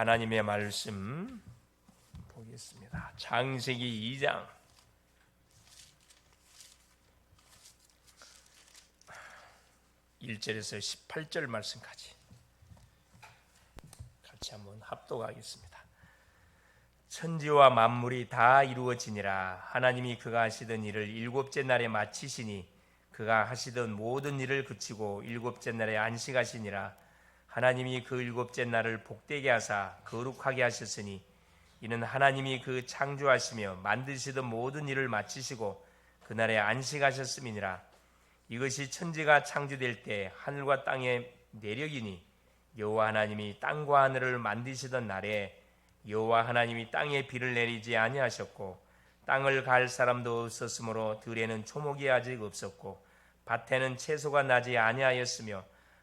하나님의 말씀 보겠습니다. 창세기 2장 1절에서 18절 말씀까지 같이 한번 합독하겠습니다. 천지와 만물이 다 이루어지니라 하나님이 그가 하시던 일을 일곱째 날에 마치시니 그가 하시던 모든 일을 그치고 일곱째 날에 안식하시니라 하나님이 그 일곱째 날을 복되게 하사 거룩하게 하셨으니 이는 하나님이 그 창조하시며 만드시던 모든 일을 마치시고 그날에 안식하셨음이니라. 이것이 천지가 창조될 때 하늘과 땅의 내력이니 여호와 하나님이 땅과 하늘을 만드시던 날에 여호와 하나님이 땅에 비를 내리지 아니하셨고 땅을 갈 사람도 없었으므로 들에는 초목이 아직 없었고 밭에는 채소가 나지 아니하였으며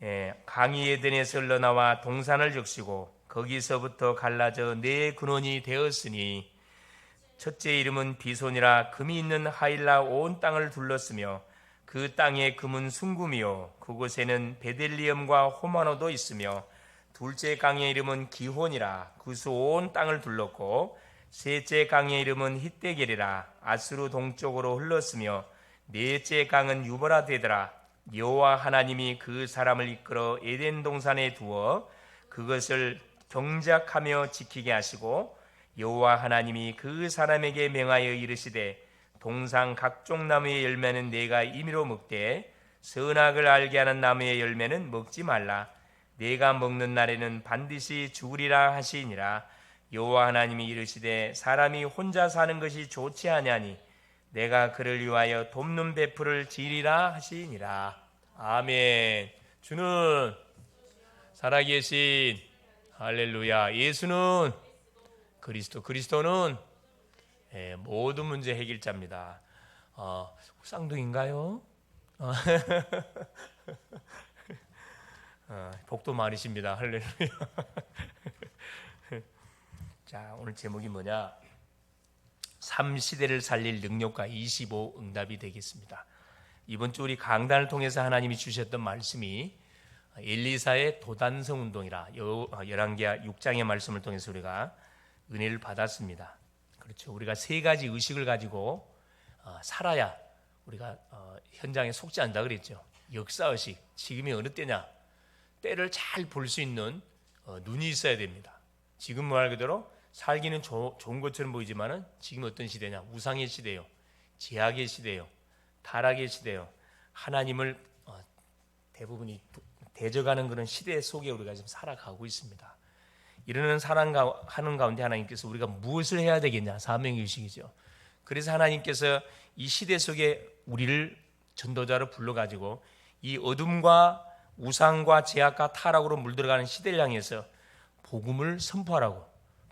예, 강이 에덴에서 흘러나와 동산을 적시고 거기서부터 갈라져 네 근원이 되었으니 첫째 이름은 비손이라 금이 있는 하일라 온 땅을 둘렀으며 그 땅의 금은 순금이요. 그곳에는 베델리엄과 호마노도 있으며 둘째 강의 이름은 기혼이라 그수 온 땅을 둘렀고 셋째 강의 이름은 히데겔이라 아스루 동쪽으로 흘렀으며 넷째 강은 유버라 되더라 여호와 하나님이 그 사람을 이끌어 에덴 동산에 두어 그것을 경작하며 지키게 하시고 여호와 하나님이 그 사람에게 명하여 이르시되 동상 각종 나무의 열매는 내가 임의로 먹되 선악을 알게 하는 나무의 열매는 먹지 말라. 내가 먹는 날에는 반드시 죽으리라 하시니라. 여호와 하나님이 이르시되 사람이 혼자 사는 것이 좋지 아니하니 내가 그를 위하여 돕는 배풀을 지리라 하시니라 아멘 주는 살아계신 할렐루야 예수는 그리스도 그리스도는 예, 모든 문제 해결자입니다 어, 쌍둥이인가요? 어. 어, 복도 많으십니다. 할렐루야. 자, 오늘 제목이 뭐냐? 3시대를 살릴 능력과 25 응답이 되겠습니다. 이번 주 우리 강단을 통해서 하나님이 주셨던 말씀이 엘리사의 도단성 운동이라 열왕기하 6장의 말씀을 통해서 우리가 은혜를 받았습니다. 그렇죠. 우리가 세 가지 의식을 가지고 어, 살아야 우리가 어, 현장에 속지 않다 그랬죠. 역사 의식. 지금이 어느 때냐? 때를 잘 볼 수 있는 어, 눈이 있어야 됩니다. 지금 말 그대로 살기는 조, 좋은 것처럼 보이지만은 지금 어떤 시대냐? 우상의 시대요, 제약의 시대요, 타락의 시대요. 하나님을 어, 대부분이 대적하는 그런 시대 속에 우리가 지금 살아가고 있습니다. 이러는 살아가는 가운데 하나님께서 우리가 무엇을 해야 되겠냐? 사명의 의식이죠. 그래서 하나님께서 이 시대 속에 우리를 전도자로 불러가지고 이 어둠과 우상과 제약과 타락으로 물들어가는 시대를 향해서 복음을 선포하라고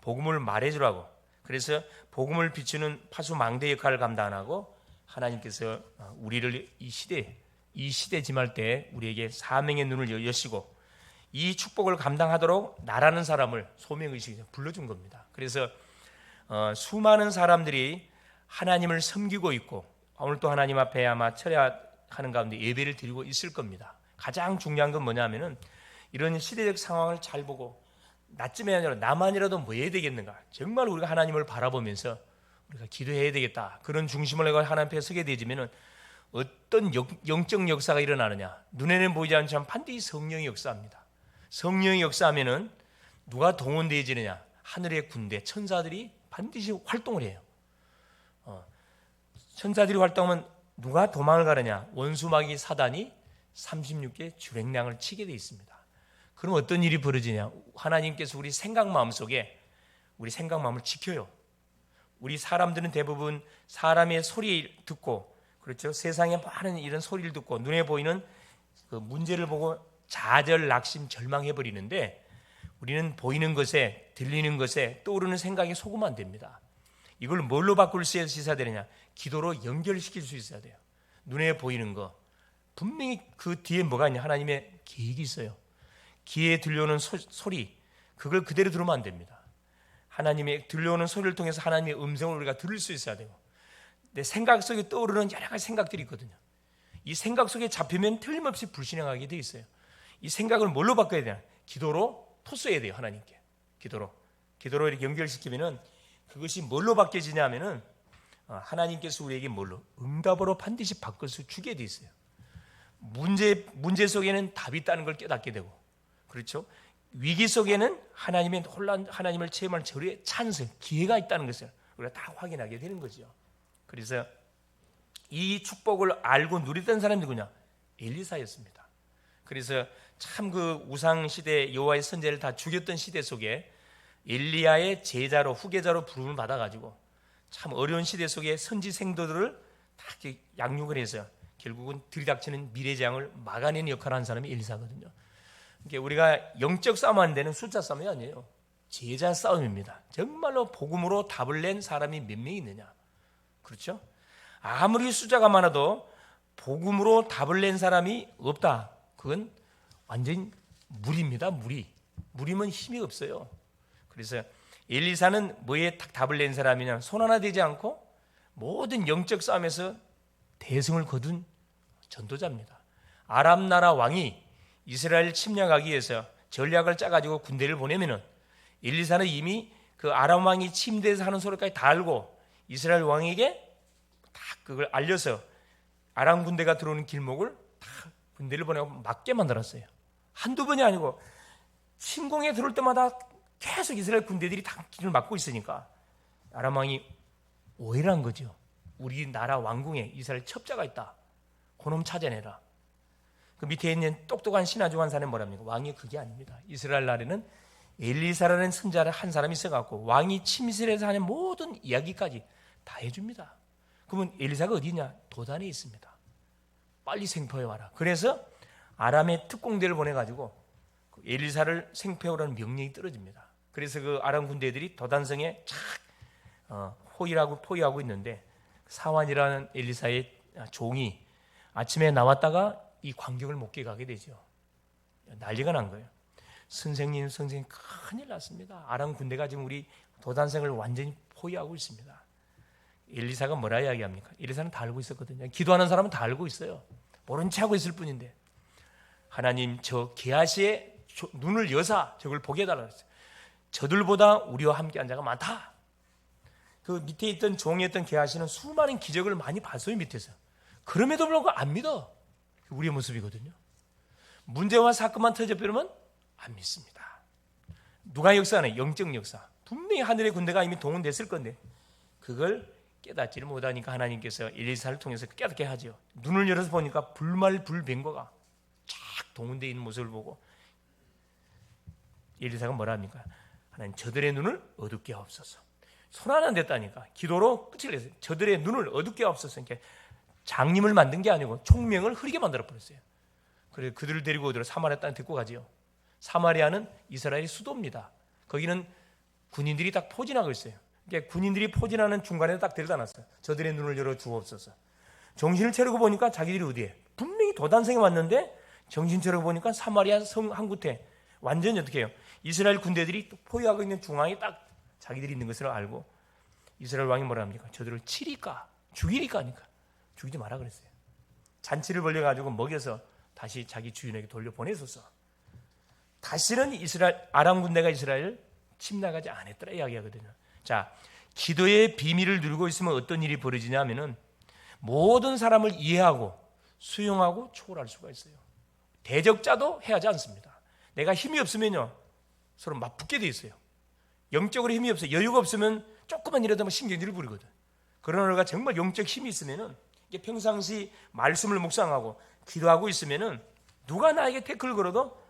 복음을 말해주라고 그래서 복음을 비추는 파수망대 역할을 감당하고 하나님께서 우리를 이 시대 이 시대 지말 때 우리에게 사명의 눈을 여시고 이 축복을 감당하도록 나라는 사람을 소명 의식에 불러준 겁니다. 그래서 어, 수많은 사람들이 하나님을 섬기고 있고 오늘 또 하나님 앞에 아마 철야하는 가운데 예배를 드리고 있을 겁니다. 가장 중요한 건 뭐냐면은 이런 시대적 상황을 잘 보고 나쯤에 아니라 나만이라도 뭐 해야 되겠는가? 정말 우리가 하나님을 바라보면서 우리가 기도해야 되겠다. 그런 중심을 내고 하나님 앞에 서게 되지면은 어떤 영 적 역사가 일어나느냐? 눈에는 보이지 않지만 반드시 성령이 역사합니다. 성령이 역사하면은 누가 동원되어지느냐? 하늘의 군대, 천사들이 반드시 활동을 해요. 어, 천사들이 활동하면 누가 도망을 가느냐? 원수마귀 사단이 36개 주행량을 치게 돼 있습니다. 그럼 어떤 일이 벌어지냐? 하나님께서 우리 생각 마음 속에 우리 생각 마음을 지켜요. 우리 사람들은 대부분 사람의 소리 듣고 그렇죠. 세상에 많은 이런 소리를 듣고 눈에 보이는 그 문제를 보고 좌절, 낙심, 절망해 버리는데 우리는 보이는 것에 들리는 것에 떠오르는 생각에 속으면 안 됩니다. 이걸 뭘로 바꿀 수 있어야 되느냐? 기도로 연결시킬 수 있어야 돼요. 눈에 보이는 거 분명히 그 뒤에 뭐가 있냐? 하나님의 계획이 있어요. 귀에 들려오는 소, 소리 그걸 그대로 들으면 안 됩니다. 하나님의 들려오는 소리를 통해서 하나님의 음성을 우리가 들을 수 있어야 되고 내 생각 속에 떠오르는 여러 가지 생각들이 있거든요. 이 생각 속에 잡히면 틀림없이 불신앙하게 돼 있어요. 이 생각을 뭘로 바꿔야 되나? 기도로 토스해야 돼요, 하나님께. 기도로. 기도로 이렇게 연결시키면은 그것이 뭘로 바뀌어지냐면은 어, 하나님께서 우리에게 뭘로 응답으로 반드시 바꿔서 주게 돼 있어요. 문제 문제 속에는 답이 있다는 걸 깨닫게 되고 그렇죠? 위기 속에는 하나님의 혼란 하나님을 체험할 절의 찬스 기회가 있다는 것을 우리가 다 확인하게 되는 거죠. 그래서 이 축복을 알고 누리던 사람이 누구냐? 엘리사였습니다. 그래서 참 그 우상 시대 여호와의 선제를 다 죽였던 시대 속에 엘리야의 제자로 후계자로 부름을 받아 가지고 참 어려운 시대 속에 선지 생도들을 다 양육을 해서 결국은 들이닥치는 미래장을 막아내는 역할을 한 사람이 엘리사거든요. 그러니까 우리가 영적 싸움 안 되는 숫자 싸움이 아니에요. 제자 싸움입니다. 정말로 복음으로 답을 낸 사람이 몇명 있느냐? 그렇죠? 아무리 숫자가 많아도 복음으로 답을 낸 사람이 없다. 그건 완전 무리입니다. 무리. 무리면 힘이 없어요. 그래서 엘리사는 뭐에 딱 답을 낸 사람이냐? 손 하나 되지 않고 모든 영적 싸움에서 대승을 거둔 전도자입니다. 아람 나라 왕이 이스라엘 침략하기 위해서 전략을 짜가지고 군대를 보내면은 엘리사는 이미 그 아람 왕이 침대에서 하는 소리까지 다 알고 이스라엘 왕에게 다 그걸 알려서 아람 군대가 들어오는 길목을 다 군대를 보내고 막게 만들었어요. 한두 번이 아니고 침공에 들어올 때마다 계속 이스라엘 군대들이 다 길을 막고 있으니까 아람 왕이 오해를 한 거죠. 우리나라 왕궁에 이스라엘 첩자가 있다. 그놈 찾아내라. 그 밑에 있는 똑똑한 신하 중한 사람이 뭐랍니까? 왕이 그게 아닙니다. 이스라엘 나라에는 엘리사라는 선자를 한 사람이 있어갖고 왕이 침실에서 하는 모든 이야기까지 다 해줍니다. 그러면 엘리사가 어디냐? 도단에 있습니다. 빨리 생포해 와라. 그래서 아람의 특공대를 보내가지고 그 엘리사를 생포하라는 명령이 떨어집니다. 그래서 그 아람 군대들이 도단성에 착 어, 호위하고 포위하고 있는데 사환이라는 엘리사의 종이 아침에 나왔다가 이 광경을 못 깨가게 되죠. 난리가 난 거예요. 선생님, 선생님 큰일 났습니다. 아람 군대가 지금 우리 도단성을 완전히 포위하고 있습니다. 엘리사가 뭐라 이야기합니까? 엘리사는 다 알고 있었거든요. 기도하는 사람은 다 알고 있어요. 모른 체 하고 있을 뿐인데 하나님 저 게하시의 눈을 여사 저걸 보게 해달라 그랬어요. 저들보다 우리와 함께 한 자가 많다. 그 밑에 있던 종이었던 게하시는 수많은 기적을 많이 봤어요 밑에서. 그럼에도 불구하고 안 믿어. 우리의 모습이거든요. 문제와 사건만 터져버리면 안 믿습니다. 누가 역사하는 영적 역사. 분명히 하늘의 군대가 이미 동원됐을 건데 그걸 깨닫지를 못하니까 하나님께서 엘리사를 통해서 깨닫게 하죠. 눈을 열어서 보니까 불말 불병거가 쫙 동원되어 있는 모습을 보고 엘리사가 뭐라 합니까? 하나님 저들의 눈을 어둡게 하옵소서. 손 하나 안 됐다니까. 기도로 끝을 냈어요. 저들의 눈을 어둡게 하옵소서. 이렇게 장님을 만든 게 아니고 총명을 흐리게 만들어 버렸어요. 그래서 그들을 데리고 어디로 사마리아 땅 데리고 가지요. 사마리아는 이스라엘의 수도입니다. 거기는 군인들이 딱 포진하고 있어요. 그러니까 군인들이 포진하는 중간에 딱 데려다 놨어요. 저들의 눈을 열어 주옵소서. 정신을 차리고 보니까 자기들이 어디에? 분명히 도단성에 왔는데 정신 차리고 보니까 사마리아 성 한 구태 완전히 어떻게 해요? 이스라엘 군대들이 포위하고 있는 중앙에 딱 자기들이 있는 것을 알고 이스라엘 왕이 뭐라 합니까? 저들을 치리까 죽이리까 하니까 죽이지 마라 그랬어요. 잔치를 벌려 가지고 먹여서 다시 자기 주인에게 돌려보내소서. 다시는 이스라엘 아람 군대가 이스라엘을 침략하지 않았더라 이야기하거든요. 자, 기도의 비밀을 누리고 있으면 어떤 일이 벌어지냐면은 모든 사람을 이해하고 수용하고 초월할 수가 있어요. 대적자도 해하지 않습니다. 내가 힘이 없으면요 서로 맞붙게 돼 있어요. 영적으로 힘이 없어 여유가 없으면 조금만 이라도 막 신경질을 부리거든. 그러나 우리가 정말 영적 힘이 있으면은 이게 평상시 말씀을 묵상하고 기도하고 있으면은 누가 나에게 태클 걸어도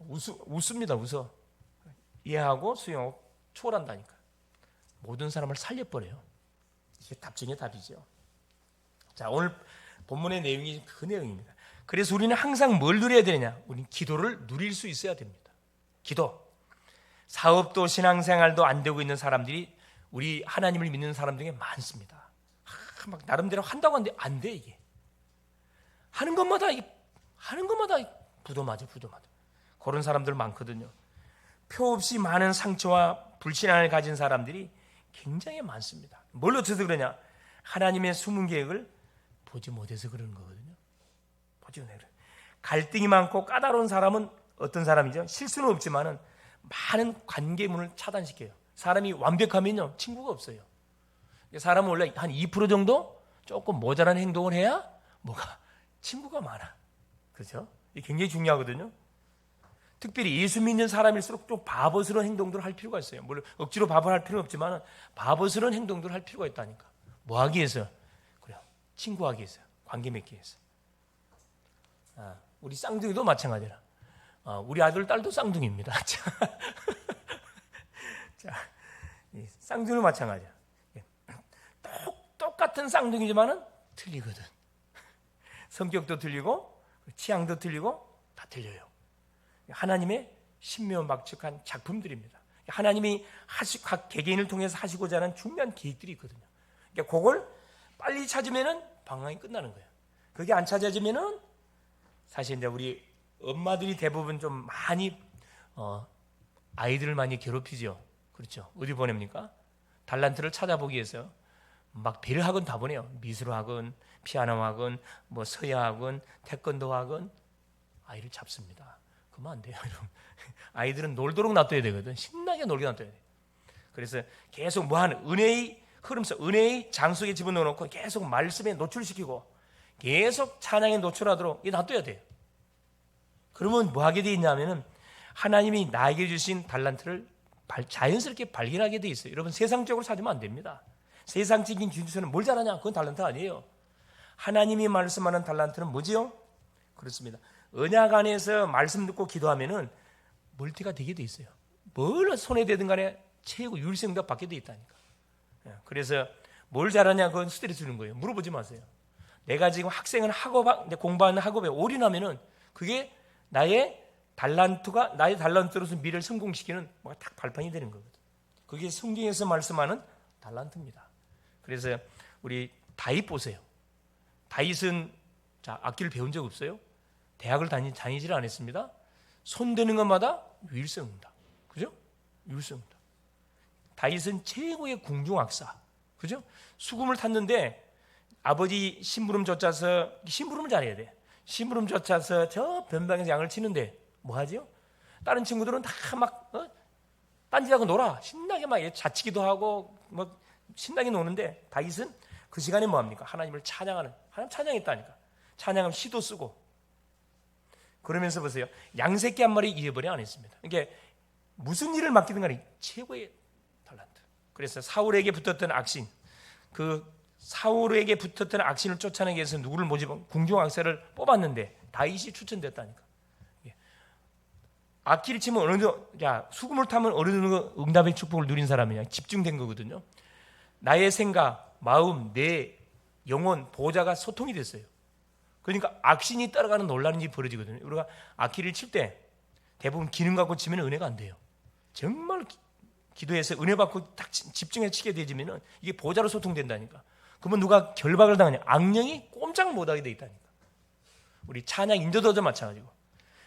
웃, 웃습니다. 웃어 이해하고 수용하고 초월한다니까. 모든 사람을 살려버려요. 이게 답 중의 답이죠. 자 오늘 본문의 내용이 그 내용입니다. 그래서 우리는 항상 뭘 누려야 되느냐? 우리는 기도를 누릴 수 있어야 됩니다. 기도. 사업도 신앙생활도 안 되고 있는 사람들이 우리 하나님을 믿는 사람 중에 많습니다. 하, 막 나름대로 한다고 하는데 안 돼 이게. 하는 것마다 하는 것마다 부도 맞아 부도 맞아. 그런 사람들 많거든요. 표 없이 많은 상처와 불신앙을 가진 사람들이 굉장히 많습니다. 뭘 어째서 그러냐? 하나님의 숨은 계획을 보지 못해서 그러는 거거든요. 보지 못해서. 갈등이 많고 까다로운 사람은 어떤 사람이죠? 실수는 없지만은 많은 관계문을 차단시켜요. 사람이 완벽하면요 친구가 없어요. 사람은 원래 한 2% 정도 조금 모자란 행동을 해야 뭐가 친구가 많아. 그렇죠? 이게 굉장히 중요하거든요. 특별히 예수 믿는 사람일수록 좀 바보스러운 행동들을 할 필요가 있어요. 물론 억지로 바보를 할 필요는 없지만 바보스러운 행동들을 할 필요가 있다니까. 뭐 하기 위해서? 그래요. 친구 하기 위해서. 관계 맺기 위해서. 아, 우리 쌍둥이도 마찬가지라. 아, 우리 아들 딸도 쌍둥이입니다. 자, 쌍둥이도 마찬가지야. 똑같은 쌍둥이지만은 틀리거든. 성격도 틀리고 취향도 틀리고 다 틀려요. 하나님의 신묘 막측한 작품들입니다. 하나님이 하시, 각 개개인을 통해서 하시고자 하는 중요한 계획들이 있거든요. 그러니까 그걸 빨리 찾으면은 방황이 끝나는 거예요. 그게 안 찾아지면은 사실 이제 우리 엄마들이 대부분 좀 많이 어, 아이들을 많이 괴롭히죠. 그렇죠. 어디 보냅니까? 달란트를 찾아보기 위해서 막 배를 학원 다 보내요. 미술 학원, 피아노 학원, 뭐 서예 학원, 태권도 학원 아이를 잡습니다. 그러면 안 돼요. 아이들은 놀도록 놔둬야 되거든. 신나게 놀게 놔둬야 돼. 그래서 계속 뭐 하는 은혜의 흐름 속 은혜의 장 속에 집어넣어 놓고 계속 말씀에 노출시키고 계속 찬양에 노출하도록 이 놔둬야 돼요. 그러면 뭐 하게 돼 있냐면은 하나님이 나에게 주신 달란트를 자연스럽게 발견하게 돼 있어요. 여러분 세상적으로 찾으면 안 됩니다. 세상적인 기준에서는 뭘 잘하냐? 그건 달란트 아니에요. 하나님이 말씀하는 달란트는 뭐지요? 그렇습니다. 언약 안에서 말씀 듣고 기도하면은 멀티가 되게 돼 있어요. 뭘 손에 대든 간에 최고 유일성도 받게 돼 있다니까. 예, 그래서 뭘 잘하냐 그건 스트레스 주는 거예요. 물어보지 마세요. 내가 지금 학생을 학업 공부하는 학업에 올인하면은 그게 나의 달란트가 나의 달란트로서 미래를 성공시키는 뭐가 딱 발판이 되는 거거든. 그게 성경에서 말씀하는 달란트입니다. 그래서 우리 다윗 보세요. 다윗은 자 악기를 배운 적 없어요. 대학을 다니, 다니질 않았습니다. 손대는 것마다 유일성입니다. 그죠? 유일성입니다. 다윗은 최고의 궁중악사. 그죠? 수금을 탔는데 아버지 심부름 젖자서 심부름을 잘해야 돼. 심부름 젖자서 저 변방에서 양을 치는데 뭐 하지요? 다른 친구들은 다막 어? 딴짓하고 놀아. 신나게 막 자치기도 하고 뭐 신나게 노는데 다윗은 그 시간에 뭐 합니까? 하나님을 찬양하는 하나님 찬양했다니까. 찬양하면 시도 쓰고 그러면서 보세요. 양새끼 한 마리 잃어버려 안 했습니다. 이게 무슨 일을 맡기든 간에 최고의 달란트. 그래서 사울에게 붙었던 악신, 그 사울에게 붙었던 악신을 쫓아내기 위해서 누구를 모집, 궁중 악사를 뽑았는데 다윗이 추천됐다니까. 예. 악기를 치면 어느 정도, 야, 수금을 타면 어느 정도 응답의 축복을 누린 사람이냐. 집중된 거거든요. 나의 생각, 마음, 내 영혼, 보호자가 소통이 됐어요. 그러니까 악신이 따라가는 논란이 지 벌어지거든요. 우리가 악기를 칠 때 대부분 기능 갖고 치면 은혜가 안 돼요. 정말 기, 도해서 은혜 받고 딱 집중해 치게 되지면은 이게 보좌로 소통된다니까. 그러면 누가 결박을 당하냐? 악령이 꼼짝 못하게 돼 있다니까. 우리 찬양 인도도 마찬가지고,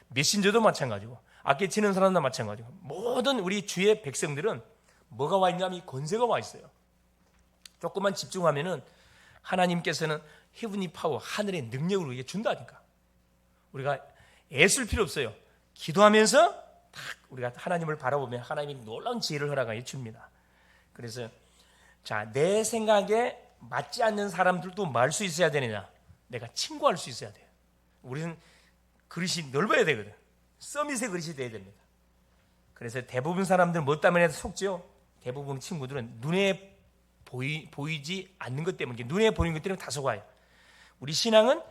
메신저도 마찬가지고, 악기 치는 사람도 마찬가지고, 모든 우리 주의 백성들은 뭐가 와 있냐면 이 권세가 와 있어요. 조금만 집중하면은 하나님께서는 헤븐이 파워, 하늘의 능력을 우리에게 준다니까. 우리가 애쓸 필요 없어요. 기도하면서 딱 우리가 하나님을 바라보면 하나님이 놀라운 지혜를 허락하여 줍니다. 그래서 자, 내 생각에 맞지 않는 사람들도 말 수 있어야 되느냐? 내가 친구할 수 있어야 돼요. 우리는 그릇이 넓어야 되거든. 서밋의 그릇이 돼야 됩니다. 그래서 대부분 사람들은 뭐 때문에 속죠? 대부분 친구들은 눈에 보이, 보이지 않는 것 때문에 눈에 보이는 것 때문에 다 속아요. 우리 신앙은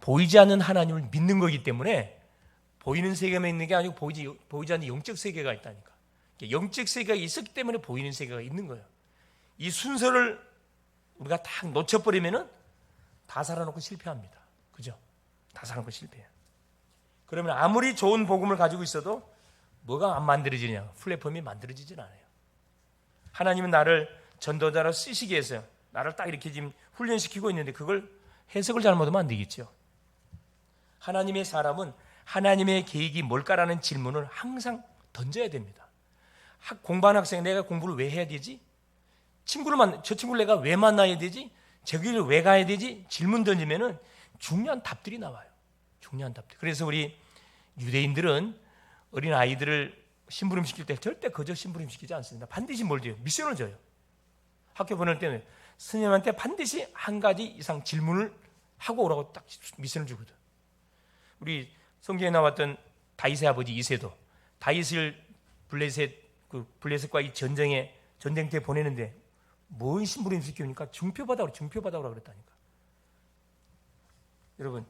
보이지 않는 하나님을 믿는 거기 때문에 보이는 세계만 있는 게 아니고 보이지, 보이지 않는 영적 세계가 있다니까. 영적 세계가 있었기 때문에 보이는 세계가 있는 거예요. 이 순서를 우리가 딱 놓쳐버리면은 다 살아놓고 실패합니다. 그죠? 다 살아놓고 실패해요. 그러면 아무리 좋은 복음을 가지고 있어도 뭐가 안 만들어지냐? 플랫폼이 만들어지진 않아요. 하나님은 나를 전도자로 쓰시기 위해서 나를 딱 이렇게 지금 훈련시키고 있는데 그걸 해석을 잘못하면 안 되겠죠. 하나님의 사람은 하나님의 계획이 뭘까라는 질문을 항상 던져야 됩니다. 학, 공부하는 학생 내가 공부를 왜 해야 되지? 친구를 만, 저 친구를 내가 왜 만나야 되지? 저기를 왜 가야 되지? 질문 던지면은 중요한 답들이 나와요. 중요한 답들. 그래서 우리 유대인들은 어린 아이들을 심부름 시킬 때 절대 거저 심부름 시키지 않습니다. 반드시 뭘 줘요? 미션을 줘요. 학교 보낼 때는 스님한테 반드시 한 가지 이상 질문을 하고 오라고 딱 미션을 주거든. 우리 성경에 나왔던 다윗의 아버지 이세도 다윗을 블레셋 그 블레셋과 이 전쟁에 전쟁터에 보내는데 뭔 심부름 시키니까 중표받아오라 중표받아오라 그랬다니까. 여러분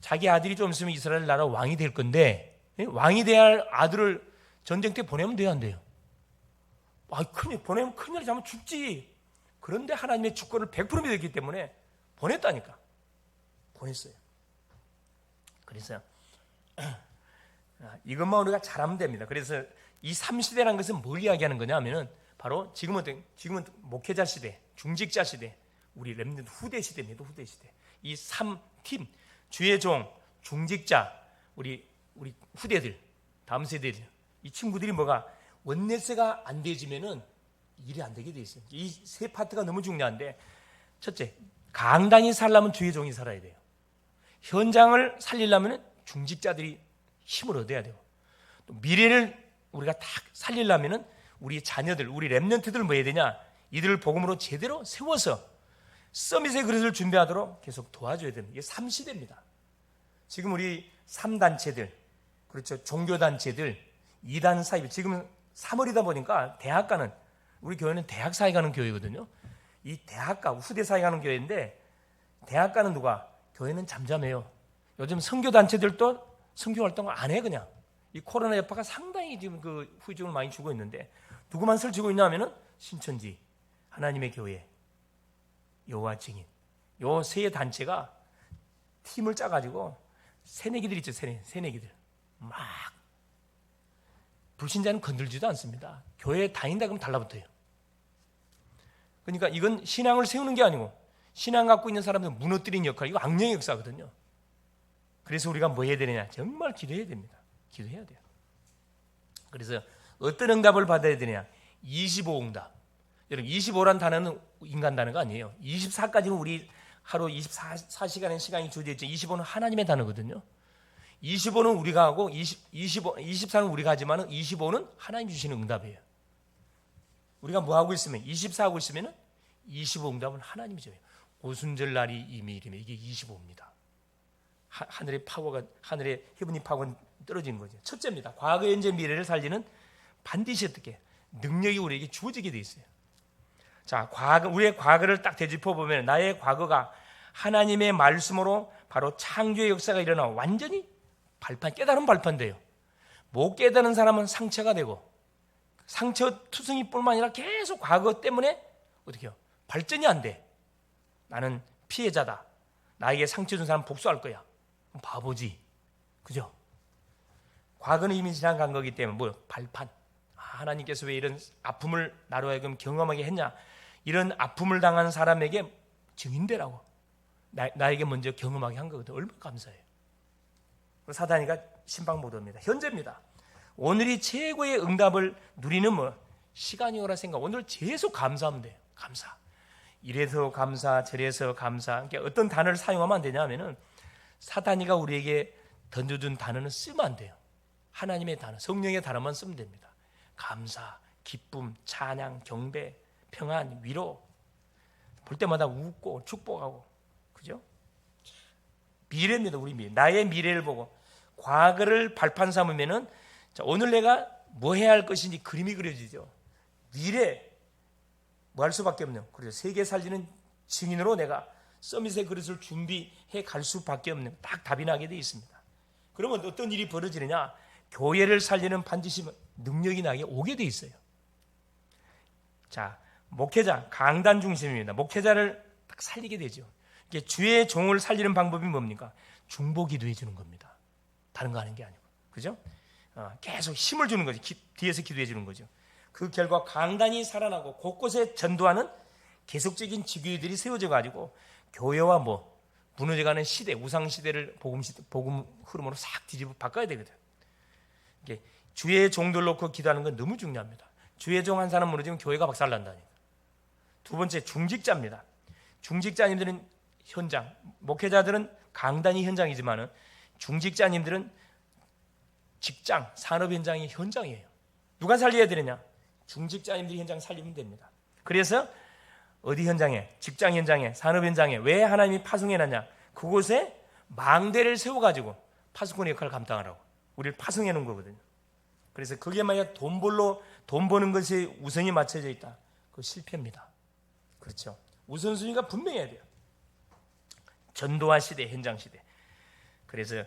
자기 아들이 좀 있으면 이스라엘 나라 왕이 될 건데 예? 왕이 돼야 할 아들을 전쟁터에 보내면 돼야 안 돼요? 아, 큰일 보내면 큰일 잘못 죽지. 그런데 하나님의 주권을 100% 믿었기 때문에 보냈다니까. 보냈어요. 그래서 아, 이것만 우리가 잘하면 됩니다. 그래서 이 3시대라는 것은 뭘 이야기하는 거냐면은 바로 지금은 지금은 목회자 시대, 중직자 시대, 우리 렘넌트 후대 시대입니다. 후대 시대. 이 3팀 주의 종, 중직자, 우리 우리 후대들, 다음 세대들 이 친구들이 뭐가 원내세가 안 되지면은 일이 안 되게 돼 있어요. 이 세 파트가 너무 중요한데 첫째, 강단이 살려면 주의 종이 살아야 돼요. 현장을 살리려면 중직자들이 힘을 얻어야 돼요. 또 미래를 우리가 딱 살리려면은 우리 자녀들, 우리 랩런트들 뭐 해야 되냐? 이들을 복음으로 제대로 세워서 서밋의 그릇을 준비하도록 계속 도와줘야 됩니다. 이게 3시대입니다. 지금 우리 3단체들, 그렇죠. 종교단체들, 2단 사입, 지금 3월이다 보니까 대학가는, 우리 교회는 대학 사이 가는 교회거든요. 이 대학가, 후대 사이 가는 교회인데, 대학가는 누가? 교회는 잠잠해요. 요즘 선교 단체들도 선교 활동을 안 해, 그냥. 이 코로나 여파가 상당히 지금 그 후유증을 많이 주고 있는데, 누구만 설치고 있냐면은 신천지, 하나님의 교회, 여호와 증인. 요 세 단체가 팀을 짜가지고 새내기들 있죠, 새내, 새내기들. 막 불신자는 건들지도 않습니다. 교회에 다닌다 그러면 달라붙어요. 그러니까 이건 신앙을 세우는 게 아니고 신앙 갖고 있는 사람들 무너뜨리는 역할 이거 악령의 역사거든요. 그래서 우리가 뭐 해야 되느냐? 정말 기도해야 됩니다. 기도해야 돼요. 그래서 어떤 응답을 받아야 되느냐? 25응답. 여러분 25란 단어는 인간 단어가 아니에요. 24까지는 우리 하루 24시간의 시간이 주어져 있죠. 25는 하나님의 단어거든요. 25는 우리가 하고 20, 25, 24는 우리가 하지만 25는 하나님 주시는 응답이에요. 우리가 뭐 하고 있으면 24 하고 있으면 25 응답은 하나님이 줘요. 오순절 날이 이미 이르면 이게 25입니다. 하, 하늘의 파워가 하늘의 헤븐이 파워가 떨어지는 거죠. 첫째입니다. 과거, 현재, 미래를 살리는 반드시 어떻게 능력이 우리에게 주어지게 돼 있어요. 자, 과거 우리의 과거를 딱 되짚어 보면 나의 과거가 하나님의 말씀으로 바로 창조의 역사가 일어나 완전히 발판 깨달은 발판돼요. 못 깨달은 사람은 상처가 되고 상처 투성이뿐만 아니라 계속 과거 때문에 어떻게요? 발전이 안 돼. 나는 피해자다. 나에게 상처 준 사람 복수할 거야. 바보지. 그죠? 과거는 이미 지나간 거기 때문에 뭐 발판. 아, 하나님께서 왜 이런 아픔을 나로 하여금 경험하게 했냐? 이런 아픔을 당한 사람에게 증인되라고 나, 나에게 먼저 경험하게 한 거거든. 얼마나 감사해요. 사단이가 신방 못 옵니다. 현재입니다. 오늘이 최고의 응답을 누리는 뭐 시간이 오라 생각. 오늘 계속 감사하면 돼요. 감사. 이래서 감사, 저래서 감사. 그러니까 어떤 단어를 사용하면 안 되냐면은 사단이가 우리에게 던져준 단어는 쓰면 안 돼요. 하나님의 단어, 성령의 단어만 쓰면 됩니다. 감사, 기쁨, 찬양, 경배, 평안, 위로. 볼 때마다 웃고 축복하고. 그죠? 미래입니다, 우리 미래. 나의 미래를 보고 과거를 발판 삼으면은 자, 오늘 내가 뭐 해야 할 것인지 그림이 그려지죠. 미래 뭐 할 수밖에 없는 그래서 세계 살리는 증인으로 내가 서밋의 그릇을 준비해 갈 수밖에 없는 딱 답이 나게 되어 있습니다. 그러면 어떤 일이 벌어지느냐? 교회를 살리는 반드시 능력이 나게 오게 돼 있어요. 자, 목회자 강단 중심입니다. 목회자를 딱 살리게 되죠. 이게 주의 종을 살리는 방법이 뭡니까? 중보 기도해 주는 겁니다. 다른 거 하는 게 아니고. 그죠? 어, 계속 힘을 주는 거죠. 기- 뒤에서 기도해 주는 거죠. 그 결과 강단이 살아나고 곳곳에 전도하는 계속적인 지교회들이 세워져 가지고 교회와 뭐 무너져가는 시대, 우상 시대를 복음 시대, 복음 흐름으로 싹 뒤집어 바꿔야 되거든. 이게 주의 종들 놓고 기도하는 건 너무 중요합니다. 주의 종 한 사람 무너지면 교회가 박살난다니까. 두 번째 중직자입니다. 중직자님들은 현장, 목회자들은 강단이 현장이지만은 중직자님들은 직장, 산업 현장이 현장이에요. 누가 살려야 되느냐? 중직자님들이 현장 살리면 됩니다. 그래서 어디 현장에, 직장 현장에, 산업 현장에 왜 하나님이 파송해 놨냐? 그곳에 망대를 세워 가지고 파수꾼의 역할을 감당하라고. 우리를 파송해 놓은 거거든요. 그래서 그게 만약 돈 벌로 돈 버는 것에 우선이 맞춰져 있다. 그 실패입니다. 그렇죠. 우선순위가 분명해야 돼요. 전도화 시대, 현장 시대. 그래서 어,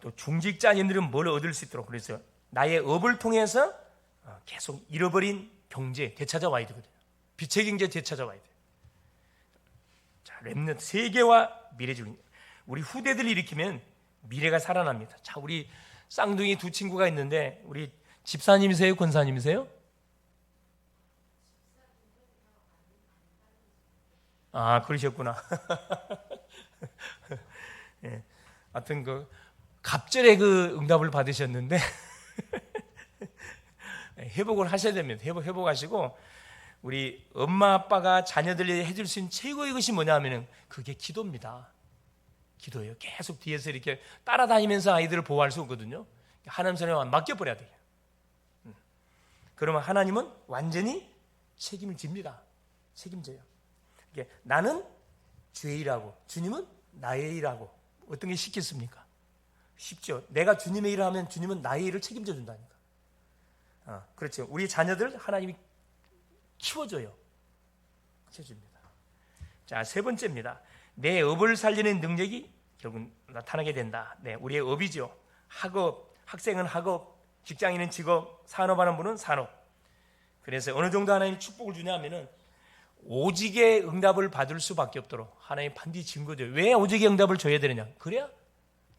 또 중직자님들은 뭘 얻을 수 있도록 그래서 나의 업을 통해서 어, 계속 잃어버린 경제 되찾아와야 되거든요. 빛의 경제 되찾아와야 돼. 자, 렘넌트 세계와 미래주의. 우리 후대들 일으키면 미래가 살아납니다. 자, 우리 쌍둥이 두 친구가 있는데 우리 집사님이세요, 권사님이세요? 아, 그러셨구나. 예. 하여튼 그 갑절에 그 응답을 받으셨는데 회복을 하셔야 됩니다. 회복 회복하시고 우리 엄마 아빠가 자녀들이 해줄 수 있는 최고의 것이 뭐냐면은 그게 기도입니다. 기도예요. 계속 뒤에서 이렇게 따라다니면서 아이들을 보호할 수 없거든요. 하나님 손에 맡겨버려야 돼요. 음. 그러면 하나님은 완전히 책임을 집니다. 책임져요. 나는 주의 일하고 주님은 나의 일하고 어떤 게 쉽겠습니까? 쉽죠. 내가 주님의 일을 하면 주님은 나의 일을 책임져 준다니까. 아, 그렇죠. 우리 자녀들 하나님이 키워줘요. 키워줍니다. 자, 세 번째입니다. 내 업을 살리는 능력이 결국 나타나게 된다. 네, 우리의 업이죠. 학업, 학생은 학업, 직장인은 직업, 산업하는 분은 산업. 그래서 어느 정도 하나님 축복을 주냐 하면은 오직의 응답을 받을 수밖에 없도록 하나님 반드시 증거죠. 왜 오직의 응답을 줘야 되느냐? 그래야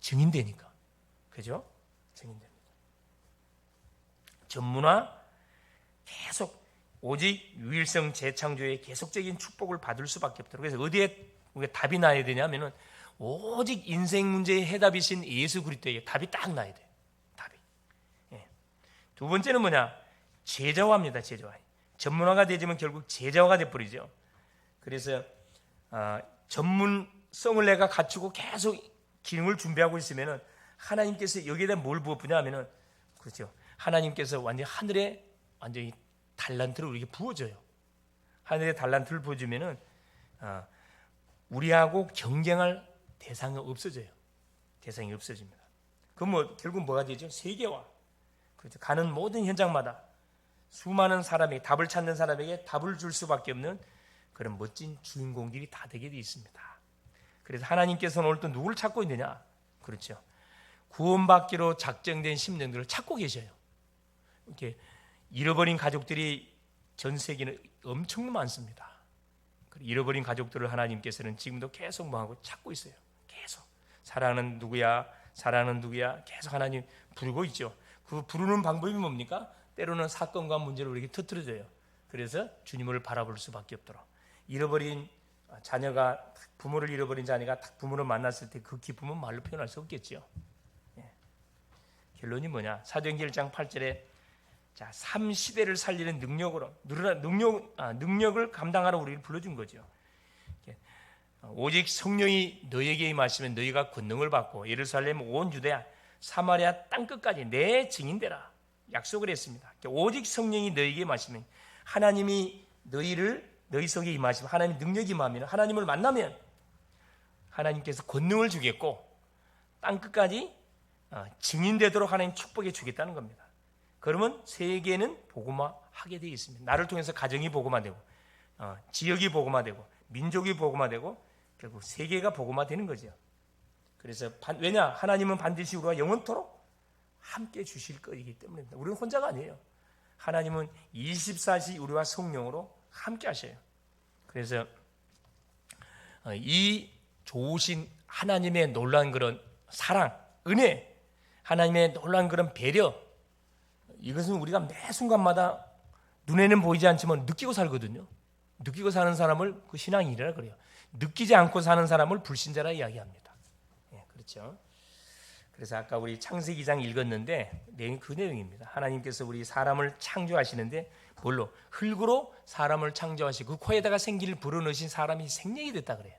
증인되니까. 그죠? 증인됩니다. 전문화 계속 오직 유일성 재창조의 계속적인 축복을 받을 수밖에 없도록 그래서 어디에 우리가 답이 나야 되냐면은 오직 인생 문제의 해답이신 예수 그리스도에게 답이 딱 나야 돼. 답이. 예. 두 번째는 뭐냐? 제자화입니다. 제자화. 전문화가 되지만 결국 제자화가 돼 버리죠. 그래서 아, 전문성을 내가 갖추고 계속 기능을 준비하고 있으면은 하나님께서 여기에다 뭘 부어주냐면은 그렇죠. 하나님께서 완전 히 하늘에 완전히 달란트를 우리에게 부어줘요. 하늘에 달란트를 부어주면은 아, 우리하고 경쟁할 대상이 없어져요. 대상이 없어집니다. 그럼 뭐 결국 뭐가 되죠? 세계화. 그렇죠. 가는 모든 현장마다 수많은 사람이 답을 찾는 사람에게 답을 줄 수밖에 없는 그런 멋진 주인공들이 다 되게 되어 있습니다. 그래서 하나님께서는 오늘 또 누구를 찾고 있느냐? 그렇죠. 구원받기로 작정된 심령들을 찾고 계셔요. 이렇게 잃어버린 가족들이 전 세계는 엄청 많습니다. 잃어버린 가족들을 하나님께서는 지금도 계속 뭐하고 찾고 있어요. 계속 사랑하는 누구야, 사랑하는 누구야, 계속 하나님 부르고 있죠. 그 부르는 방법이 뭡니까? 때로는 사건과 문제를 우리에게 터뜨려줘요. 그래서 주님을 바라볼 수밖에 없도록 잃어버린 자녀가 부모를 잃어버린 자녀가 딱 부모를 만났을 때 그 기쁨은 말로 표현할 수 없겠죠. 예. 결론이 뭐냐? 사도행전 1장 8절에 자, 삼 시대를 살리는 능력으로 능력 아, 능력을 감당하러 우리를 불러 준 거죠. 오직 성령이 너에게 임하시면 너희가 권능을 받고 예루살렘 온 유대야 사마리아 땅 끝까지 내 증인되라 약속을 했습니다. 오직 성령이 너에게 임하시면 하나님이 너희를 너희 속에 임하시면 하나님 능력이 임하면 하나님을 만나면 하나님께서 권능을 주겠고 땅 끝까지 어, 증인되도록 하나님 축복해 주겠다는 겁니다. 그러면 세계는 복음화하게 되어 있습니다. 나를 통해서 가정이 복음화되고 어, 지역이 복음화되고 민족이 복음화되고 결국 세계가 복음화되는 거죠. 그래서 반, 왜냐 하나님은 반드시 우리와 영원토록 함께 주실 것이기 때문입니다. 우리는 혼자가 아니에요. 하나님은 24시 우리와 성령으로 함께 하셔요. 그래서 어, 이 좋으신 하나님의 놀란 그런 사랑, 은혜, 하나님의 놀란 그런 배려, 이것은 우리가 매 순간마다 눈에는 보이지 않지만 느끼고 살거든요. 느끼고 사는 사람을 그 신앙이라 그래요. 느끼지 않고 사는 사람을 불신자라 이야기합니다. 예, 그렇죠. 그래서 아까 우리 창세기 장 읽었는데 내용 그 내용입니다. 하나님께서 우리 사람을 창조하시는데 뭘로 흙으로 사람을 창조하시고 그 코에다가 생기를 불어넣으신 사람이 생명이 됐다 그래요.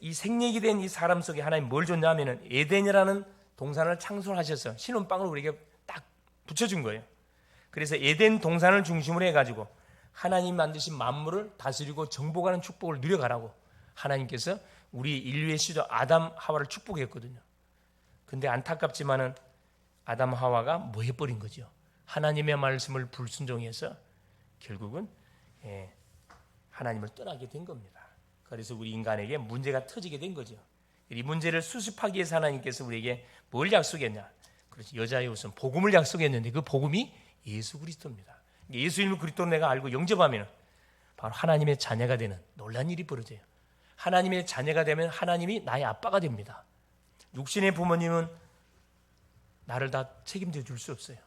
이 생명이 된 이 사람 속에 하나님 뭘 줬냐면은 에덴이라는 동산을 창설하셔서 신혼방을 우리에게 딱 붙여준 거예요. 그래서 에덴 동산을 중심으로 해가지고 하나님 만드신 만물을 다스리고 정복하는 축복을 누려가라고 하나님께서 우리 인류의 시조 아담 하와를 축복했거든요. 근데 안타깝지만은 아담 하와가 뭐 해버린 거죠. 하나님의 말씀을 불순종해서 결국은 예, 하나님을 떠나게 된 겁니다. 그래서 우리 인간에게 문제가 터지게 된 거죠. 이 문제를 수습하기 위해서 하나님께서 우리에게 뭘 약속했냐? 그렇지 여자의 우선 복음을 약속했는데 그 복음이 예수 그리스도입니다. 예수님을 그리스도 내가 알고 영접하면 바로 하나님의 자녀가 되는 놀란 일이 벌어져요. 하나님의 자녀가 되면 하나님이 나의 아빠가 됩니다. 육신의 부모님은 나를 다 책임져 줄 수 없어요.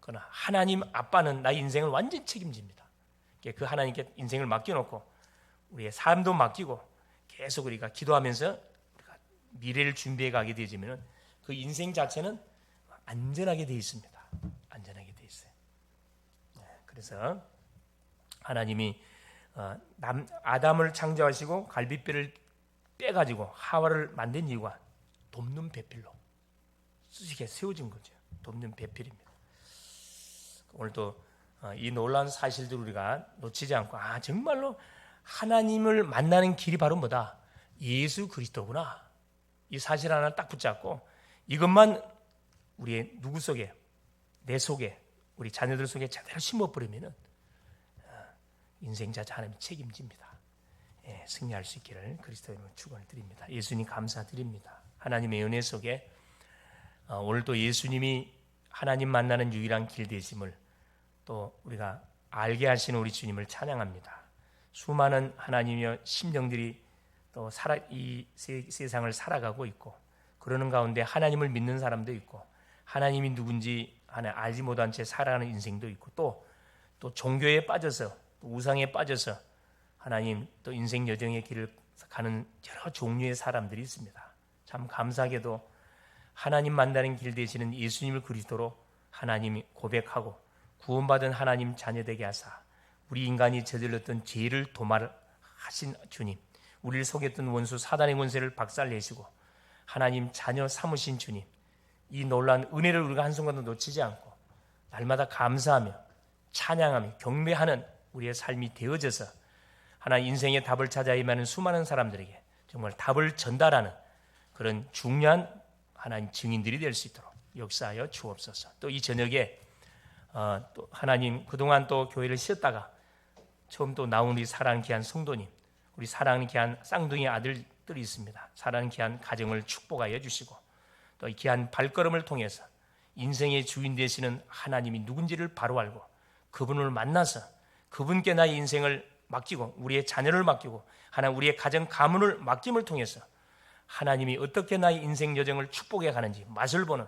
그러나 하나님 아빠는 나의 인생을 완전 책임집니다. 그 하나님께 인생을 맡겨놓고 우리의 삶도 맡기고 계속 우리가 기도하면서 우리가 미래를 준비해 가게 되지면 그 인생 자체는 안전하게 되어 있습니다. 안전하게 되어 있어요. 네, 그래서 하나님이 어, 남, 아담을 창조하시고 갈비뼈를 빼가지고 하와를 만든 이유가 돕는 배필로 수직에 세워진 거죠. 돕는 배필입니다. 오늘도 어, 이 놀라운 사실들 우리가 놓치지 않고 아 정말로 하나님을 만나는 길이 바로 뭐다? 예수 그리스도구나. 이 사실 하나 딱 붙잡고 이것만 우리의 누구 속에 내 속에 우리 자녀들 속에 제대로 심어버리면은 어, 인생 자체 하나님 책임집니다. 예, 승리할 수 있기를 그리스도의 축원을 드립니다. 예수님 감사드립니다. 하나님의 은혜 속에 어, 오늘도 예수님이 하나님 만나는 유일한 길 되심을 또 우리가 알게 하시는 우리 주님을 찬양합니다. 수많은 하나님의 심령들이 또 살아 이 세상을 살아가고 있고 그러는 가운데 하나님을 믿는 사람도 있고 하나님이 누군지 하나 알지 못한 채 살아가는 인생도 있고 또 또 종교에 빠져서 우상에 빠져서 하나님 또 인생 여정의 길을 가는 여러 종류의 사람들이 있습니다. 참 감사하게도 하나님 만나는 길 되시는 예수님을 그리스도로 하나님이 고백하고 구원받은 하나님 자녀되게 하사 우리 인간이 저질렀던 죄를 도말하신 주님, 우리를 속였던 원수 사단의 권세를 박살내시고 하나님 자녀 삼으신 주님, 이 놀란 은혜를 우리가 한순간도 놓치지 않고 날마다 감사하며 찬양하며 경배하는 우리의 삶이 되어져서 하나 인생의 답을 찾아 임하는 수많은 사람들에게 정말 답을 전달하는 그런 중요한 하나님 증인들이 될 수 있도록 역사하여 주옵소서. 또 이 저녁에 어, 또 하나님 그동안 또 교회를 쉬었다가 처음 또 나온 우리 사랑 귀한 성도님, 우리 사랑 귀한 쌍둥이 아들 들이 있습니다. 사랑 귀한 가정을 축복하여 주시고 또 이 귀한 발걸음을 통해서 인생의 주인 되시는 하나님이 누군지를 바로 알고 그분을 만나서 그분께 나의 인생을 맡기고 우리의 자녀를 맡기고 하나 우리의 가정 가문을 맡김을 통해서 하나님이 어떻게 나의 인생 여정을 축복해 가는지 맛을 보는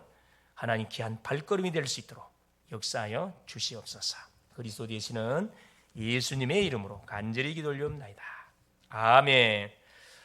하나님 귀한 발걸음이 될 수 있도록 역사하여 주시옵소서. 그리스도 되시는 예수님의 이름으로 간절히 기도 올리옵나이다. 아멘.